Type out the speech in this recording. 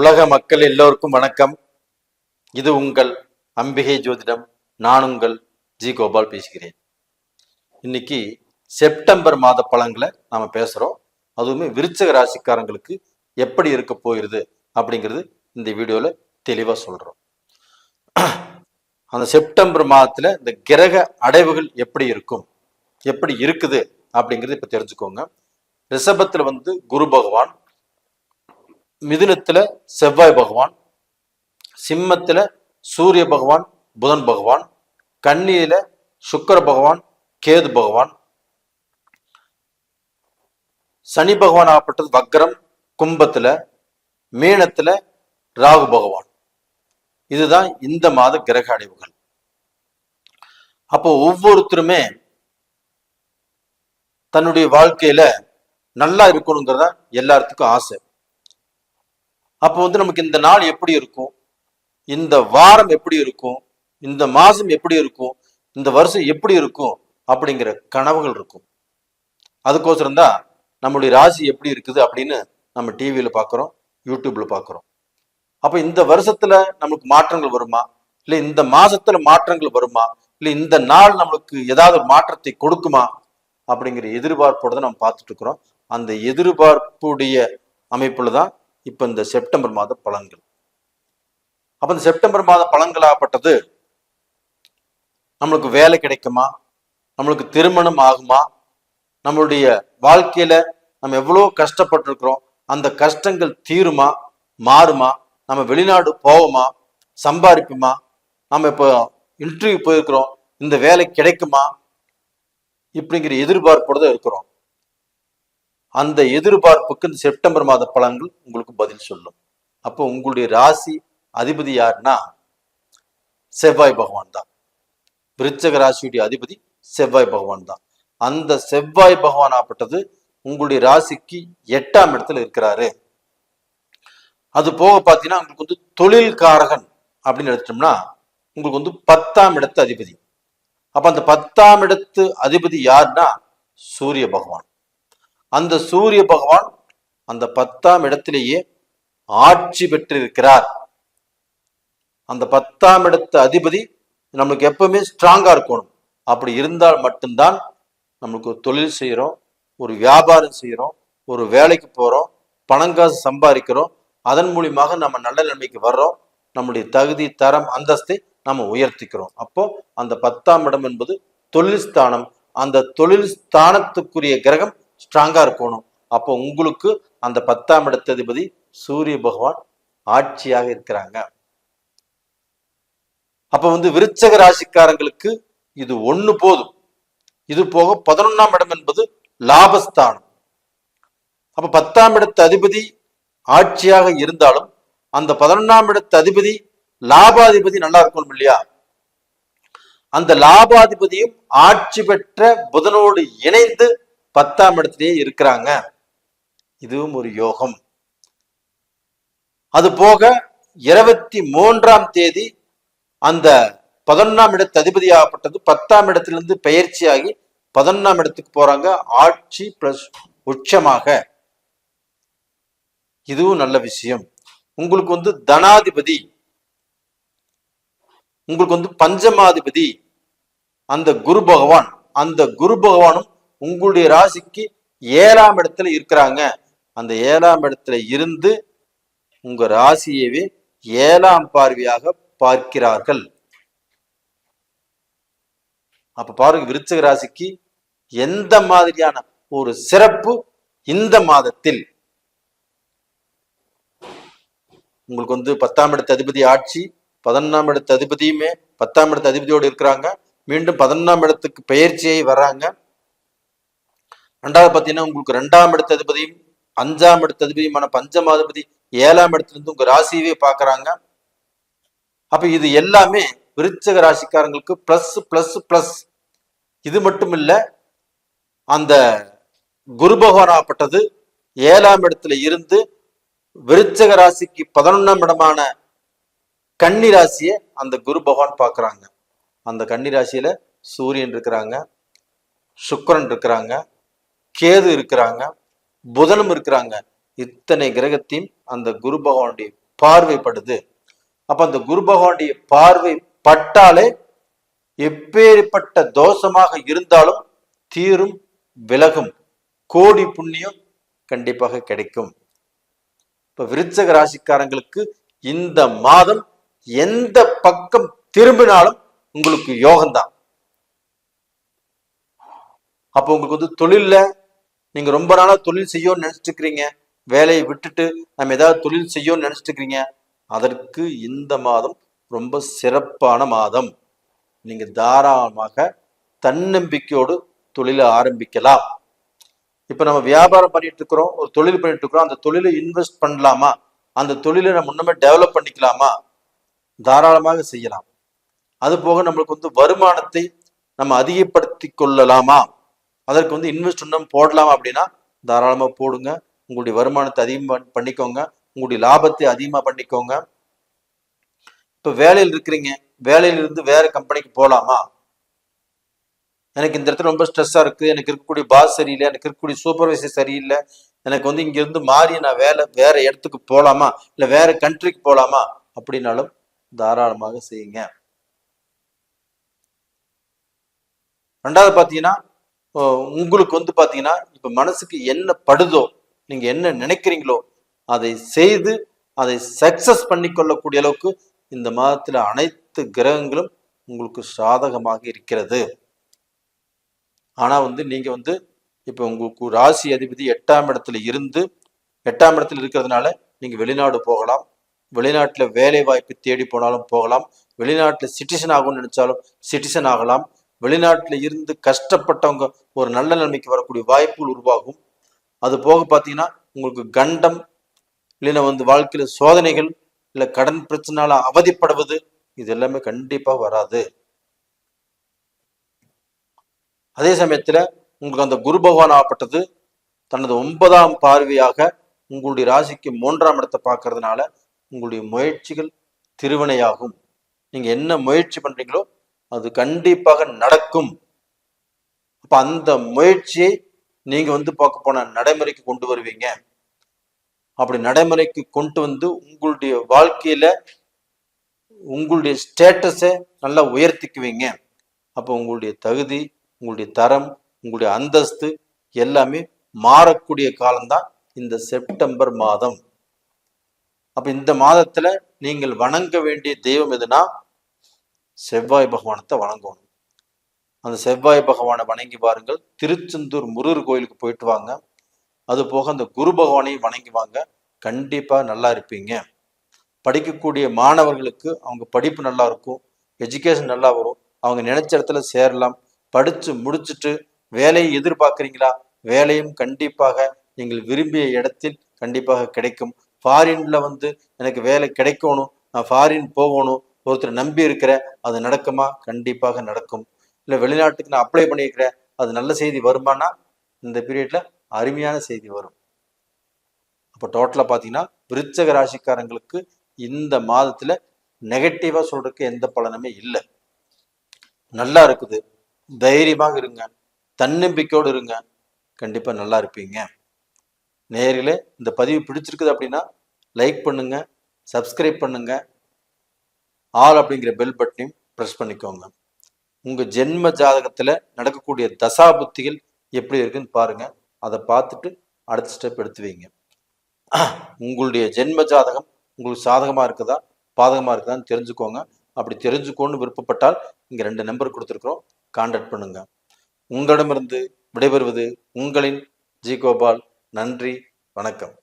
உலக மக்கள் எல்லோருக்கும் வணக்கம். இது உங்கள் அம்பிகை ஜோதிடம். நான் உங்கள் ஜி கோபால் பேசுகிறேன். இன்னைக்கு செப்டம்பர் மாத பழங்களை நாம பேசுறோம். அதுவுமே விருச்சக ராசிக்காரங்களுக்கு எப்படி இருக்க போயிருது அப்படிங்கிறது இந்த வீடியோல தெளிவா சொல்றோம். அந்த செப்டம்பர் மாதத்துல இந்த கிரக அடைவுகள் எப்படி இருக்கும்? எப்படி இருக்குது அப்படிங்கிறது இப்ப தெரிஞ்சுக்கோங்க. ரிஷபத்துல வந்து குரு பகவான் மிதுனத்துல செவ்வாய் பகவான் சிம்மத்துல சூரிய பகவான் புதன் பகவான் கன்னியில சுக்கர பகவான் கேது பகவான். சனி பகவான் ஆகப்பட்டது வக்ரம் கும்பத்துல மீனத்துல ராகு பகவான். இதுதான் இந்த மாத கிரக அடைவுகள். அப்போ ஒவ்வொருத்தருமே தன்னுடைய வாழ்க்கையில நல்லா இருக்கணுங்கிறத எல்லாத்துக்கும் ஆசை. அப்போ வந்து நமக்கு இந்த நாள் எப்படி இருக்கும்? இந்த வாரம் எப்படி இருக்கும்? இந்த மாதம் எப்படி இருக்கும்? இந்த வருஷம் எப்படி இருக்கும்? அப்படிங்கிற கனவுகள் இருக்கும். அதுக்கோசரம் தான் நம்மளுடைய ராசி எப்படி இருக்குது அப்படின்னு நம்ம டிவியில் பார்க்குறோம் யூடியூப்ல பார்க்குறோம் அப்போ இந்த வருஷத்துல நம்மளுக்கு மாற்றங்கள் வருமா? இல்லை இந்த மாதத்தில் மாற்றங்கள் வருமா? இல்லை இந்த நாள் நம்மளுக்கு ஏதாவது மாற்றத்தை கொடுக்குமா? அப்படிங்கிற எதிர்பார்ப்போட தான் நம்ம பார்த்துட்டு இருக்கிறோம். அந்த எதிர்பார்ப்புடைய அமைப்புல தான் இப்போ இந்த செப்டம்பர் மாத பலன்கள். அப்போ இந்த செப்டம்பர் மாத பலன்களாகப்பட்டது நம்மளுக்கு வேலை கிடைக்குமா? நம்மளுக்கு திருமணம் ஆகுமா? நம்மளுடைய வாழ்க்கையில நம்ம எவ்வளோ கஷ்டப்பட்டிருக்கிறோம்? அந்த கஷ்டங்கள் தீருமா? மாறுமா? நம்ம வெளிநாடு போவோமா? சம்பாதிப்போமா? நம்ம இப்போ இன்டர்வியூ போயிருக்கிறோம். இந்த வேலை கிடைக்குமா? இப்படிங்கிற எதிர்பார்ப்போட தான் இருக்கிறோம். அந்த எதிர்பார்ப்புக்கு இந்த செப்டம்பர் மாத பலன்கள் உங்களுக்கு பதில் சொல்லும். அப்போ உங்களுடைய ராசி அதிபதி யாருன்னா செவ்வாய் பகவான் தான். விருச்சக ராசியுடைய அதிபதி செவ்வாய் பகவான் தான். அந்த செவ்வாய் பகவான் ஆப்பட்டது உங்களுடைய ராசிக்கு எட்டாம் இடத்துல இருக்கிறாரு. அது போக பார்த்தீங்கன்னா உங்களுக்கு வந்து தொழில் காரகன் அப்படின்னு எடுத்துட்டோம்னா உங்களுக்கு வந்து பத்தாம் இடத்து அதிபதி. அப்ப அந்த பத்தாம் இடத்து அதிபதி யாருன்னா சூரிய பகவான். அந்த சூரிய பகவான் அந்த பத்தாம் இடத்திலேயே ஆட்சி பெற்றிருக்கிறார். அந்த பத்தாம் இடத்து அதிபதி நம்மளுக்கு எப்பவுமே ஸ்ட்ராங்கா இருக்கணும். அப்படி இருந்தால் மட்டும்தான் நம்மளுக்கு ஒரு தொழில் செய்கிறோம் ஒரு வியாபாரம் செய்கிறோம் ஒரு வேலைக்கு போகிறோம் பணங்காசு சம்பாதிக்கிறோம். அதன் மூலியமாக நம்ம நல்ல நிலைமைக்கு வர்றோம். நம்முடைய தகுதி தரம் அந்தஸ்தை நம்ம உயர்த்திக்கிறோம். அப்போ அந்த பத்தாம் இடம் என்பது தொழில் ஸ்தானம். அந்த தொழில் ஸ்தானத்துக்குரிய கிரகம் ஸ்ட்ராங்காக இருக்கணும். அப்போ உங்களுக்கு அந்த பத்தாம் இடத்ததிபதி சூரிய பகவான் ஆட்சியாக இருக்கிறாங்க. அப்ப வந்து விருச்சக ராசிக்காரங்களுக்கு இது ஒன்று போதும். இது போக பதினொன்னாம் இடம் என்பது லாபஸ்தானம். அப்ப பத்தாம் இடத்து அதிபதி ஆட்சியாக இருந்தாலும் அந்த பதினொன்னாம் இடத்து அதிபதி லாபாதிபதி நல்லா இருக்கணும் இல்லையா? அந்த லாபாதிபதியும் ஆட்சி பெற்ற புதனோடு இணைந்து பத்தாம் இடத்திலேயே இருக்கிறாங்க. இதுவும் ஒரு யோகம். அது போக இருபத்தி மூன்றாம் தேதி அந்த பதினொன்னாம் இடத்து அதிபதியாகப்பட்டது பத்தாம் இடத்திலிருந்து பெயர்ச்சியாகி பதினொன்னாம் இடத்துக்கு போறாங்க. ஆட்சி பிளஸ் உச்சமாக. இதுவும் நல்ல விஷயம். உங்களுக்கு வந்து தனாதிபதி உங்களுக்கு வந்து பஞ்சமாதிபதி அந்த குரு பகவான் அந்த குரு பகவானும் உங்களுடைய ராசிக்கு ஏழாம் இடத்துல இருக்கிறாங்க. அந்த ஏழாம் இடத்துல இருந்து உங்க ராசியவே ஏழாம் பார்வையாக பார்க்கிறார்கள். அப்ப பாருங்க விருச்சக ராசிக்கு எந்த மாதிரியான ஒரு சிறப்பு இந்த மாதத்தில்? உங்களுக்கு வந்து பத்தாம் இடத்து அதிபதி ஆட்சி பதினொன்றாம் இடத்து அதிபதியுமே பத்தாம் இடத்து அதிபதியோடு இருக்கிறாங்க. மீண்டும் பதினொன்றாம் இடத்துக்கு பயிற்சியை வர்றாங்க. ரெண்டாவது பார்த்தீங்கன்னா உங்களுக்கு ரெண்டாம் இடத்த அதிபதியும் அஞ்சாம் இடத்த அதிபதியுமான பஞ்சமாதிபதி ஏழாம் இடத்துல இருந்து ராசியவே பார்க்குறாங்க. அப்போ இது எல்லாமே விருச்சக ராசிக்காரங்களுக்கு ப்ளஸ் ப்ளஸ் ப்ளஸ் இது மட்டும் இல்லை அந்த குரு பகவானாப்பட்டது ஏழாம் இடத்துல இருந்து விருச்சக ராசிக்கு பதினொன்னாம் இடமான கன்னி ராசியை அந்த குரு பகவான் பார்க்கறாங்க. அந்த கன்னி ராசியில சூரியன் இருக்கிறாங்க சுக்கரன் இருக்கிறாங்க கேது இருக்கிறாங்க புதனும் இருக்கிறாங்க. இத்தனை கிரகத்தையும் அந்த குரு பகவானுடைய பார்வைப்படுது. அப்ப அந்த குரு பகவானுடைய பார்வை பட்டாலே எப்பேற்பட்ட தோஷமாக இருந்தாலும் தீரும் விலகும். கோடி புண்ணியம் கண்டிப்பாக கிடைக்கும். இப்ப விருச்சக ராசிக்காரங்களுக்கு இந்த மாதம் எந்த பக்கம் திரும்பினாலும் உங்களுக்கு யோகம்தான். அப்போ உங்களுக்கு வந்து தொழில்ல நீங்க ரொம்ப நாளா தொழில் செய்யணும்னு நினைச்சிட்டு இருக்கிறீங்க வேலையை விட்டுட்டு நம்ம ஏதாவது தொழில் செய்யணும்னு நினைச்சிட்டு இருக்கிறீங்க அதற்கு இந்த மாதம் ரொம்ப சிறப்பான மாதம். நீங்க தாராளமாக தன்னம்பிக்கையோடு தொழிலை ஆரம்பிக்கலாம். இப்போ நம்ம வியாபாரம் பண்ணிட்டு இருக்கிறோம் ஒரு தொழில் பண்ணிட்டு இருக்கிறோம் அந்த தொழிலை இன்வெஸ்ட் பண்ணலாமா? அந்த தொழிலை நம்ம இன்னுமே டெவலப் பண்ணிக்கலாமா? தாராளமாக செய்யலாம். அது போக நம்மளுக்கு வந்து வருமானத்தை நம்ம அதிகப்படுத்தி கொள்ளலாமா? அதற்கு வந்து இன்வெஸ்ட் இன்னும் போடலாமா அப்படின்னா தாராளமாக போடுங்க. உங்களுடைய வருமானத்தை அதிகமாக பண்ணிக்கோங்க. உங்களுடைய லாபத்தை அதிகமாக பண்ணிக்கோங்க. இப்போ வேலையில் இருக்கிறீங்க. வேலையிலிருந்து வேற கம்பெனிக்கு போகலாமா எனக்கு இந்த இடத்துல ரொம்ப ஸ்ட்ரெஸ்ஸாக இருக்குது எனக்கு இருக்கக்கூடிய பாஸ் சரியில்லை. எனக்கு இருக்கக்கூடிய சூப்பர்வைசர் சரியில்லை. எனக்கு வந்து இங்கேருந்து மாறி நான் வேலை வேற இடத்துக்கு போகலாமா இல்லை வேற கண்ட்ரிக்கு போகலாமா அப்படின்னாலும் தாராளமாக செய்யுங்க. ரெண்டாவது பார்த்தீங்கன்னா உங்களுக்கு வந்து பார்த்தீங்கன்னா இப்போ மனசுக்கு என்ன படுதோ நீங்கள் என்ன நினைக்கிறீங்களோ அதை செய்து அதை சக்சஸ் பண்ணி கொள்ளக்கூடிய அளவுக்கு இந்த மாதத்தில் அனைத்து கிரகங்களும் உங்களுக்கு சாதகமாக இருக்கிறது. ஆனால் வந்து நீங்கள் வந்து இப்போ உங்களுக்கு ராசி அதிபதி எட்டாம் இடத்துல இருந்து எட்டாம் இடத்துல இருக்கிறதுனால நீங்கள் வெளிநாடு போகலாம். வெளிநாட்டில் வேலை வாய்ப்பு தேடி போனாலும் போகலாம். வெளிநாட்டில் சிட்டிசன் ஆகும்னு நினச்சாலும் சிட்டிசன் ஆகலாம். வெளிநாட்டில் இருந்து கஷ்டப்பட்டவங்க ஒரு நல்ல நிலைமைக்கு வரக்கூடிய வாய்ப்புகள் உருவாகும். அது போக பார்த்தீங்கன்னா உங்களுக்கு கண்டம் இல்லைன்னா வந்து வாழ்க்கையில சோதனைகள் இல்லை கடன் பிரச்சனால அவதிப்படுவது இது எல்லாமே கண்டிப்பா வராது. அதே சமயத்துல உங்களுக்கு அந்த குரு பகவான் ஆகப்பட்டது தனது ஒன்பதாம் பார்வையாக உங்களுடைய ராசிக்கு மூன்றாம் இடத்தை பார்க்கறதுனால உங்களுடைய முயற்சிகள் திருவினையாகும். நீங்க என்ன முயற்சி பண்றீங்களோ அது கண்டிப்பாக நடக்கும். அப்ப அந்த முயற்சியை நீங்க வந்து பார்க்க போன நடைமுறைக்கு கொண்டு வருவீங்க. அப்படி நடைமுறைக்கு கொண்டு வந்து உங்களுடைய வாழ்க்கையில உங்களுடைய ஸ்டேட்டஸை நல்லா உயர்த்திக்குவீங்க. அப்போ உங்களுடைய தகுதி உங்களுடைய தரம் உங்களுடைய அந்தஸ்து எல்லாமே மாறக்கூடிய காலம்தான் இந்த செப்டம்பர் மாதம். அப்ப இந்த மாதத்துல நீங்கள் வணங்க வேண்டிய தெய்வம் எதுனா செவ்வாய் பகவானத்தை வணங்கணும். அந்த செவ்வாய் பகவானை வணங்கி பாருங்கள். திருச்செந்தூர் முருகர் கோயிலுக்கு போயிட்டு வாங்க. அது போக அந்த குரு பகவானையும் வணங்கி வாங்க. கண்டிப்பாக நல்லா இருப்பீங்க. படிக்கக்கூடிய மாணவர்களுக்கு அவங்க படிப்பு நல்லா இருக்கும். எஜுகேஷன் நல்லா வரும். அவங்க நினைச்ச இடத்துல சேரலாம். படித்து முடிச்சுட்டு வேலையை எதிர்பார்க்குறீங்களா? வேலையும் கண்டிப்பாக நீங்கள் விரும்பிய இடத்தில் கண்டிப்பாக கிடைக்கும். ஃபாரின்ல வந்து எனக்கு வேலை கிடைக்கணும். நான் ஃபாரின் போகணும். ஒருத்தர் நம்பி இருக்கிற அது நடக்குமா? கண்டிப்பாக நடக்கும். இல்லை வெளிநாட்டுக்கு நான் அப்ளை பண்ணியிருக்கிறேன் அது நல்ல செய்தி வருமானா? இந்த பீரியட்ல அருமையான செய்தி வரும். அப்போ டோட்டலாக பார்த்தீங்கன்னா விருச்சக ராசிக்காரங்களுக்கு இந்த மாதத்துல நெகட்டிவா சொல்றதுக்கு எந்த பலனுமே இல்லை. நல்லா இருக்குது. தைரியமாக இருங்க. தன்னம்பிக்கையோடு இருங்க. கண்டிப்பா நல்லா இருப்பீங்க. நேரில் இந்த பதிவு பிடிச்சிருக்குது அப்படின்னா லைக் பண்ணுங்க சப்ஸ்கிரைப் பண்ணுங்க. ஆல் அப்படிங்கிற பெல் பட்டனையும் ப்ரெஸ் பண்ணிக்கோங்க. உங்கள் ஜென்ம ஜாதகத்தில் நடக்கக்கூடிய தசா புத்திகள் எப்படி இருக்குன்னு பாருங்க. அதை பார்த்துட்டு அடுத்த ஸ்டெப் எடுத்து வைங்க. உங்களுடைய ஜென்ம ஜாதகம் உங்களுக்கு சாதகமாக இருக்குதா? பாதகமாக இருக்குதான்னு தெரிஞ்சுக்கோங்க. அப்படி தெரிஞ்சுக்கோன்னு விருப்பப்பட்டால் இங்கே ரெண்டு நம்பர் கொடுத்துருக்குறோம். கான்டாக்ட் பண்ணுங்க. உங்களிடமிருந்து விடைபெறுவது உங்களின் ஜி கோபால். நன்றி. வணக்கம்.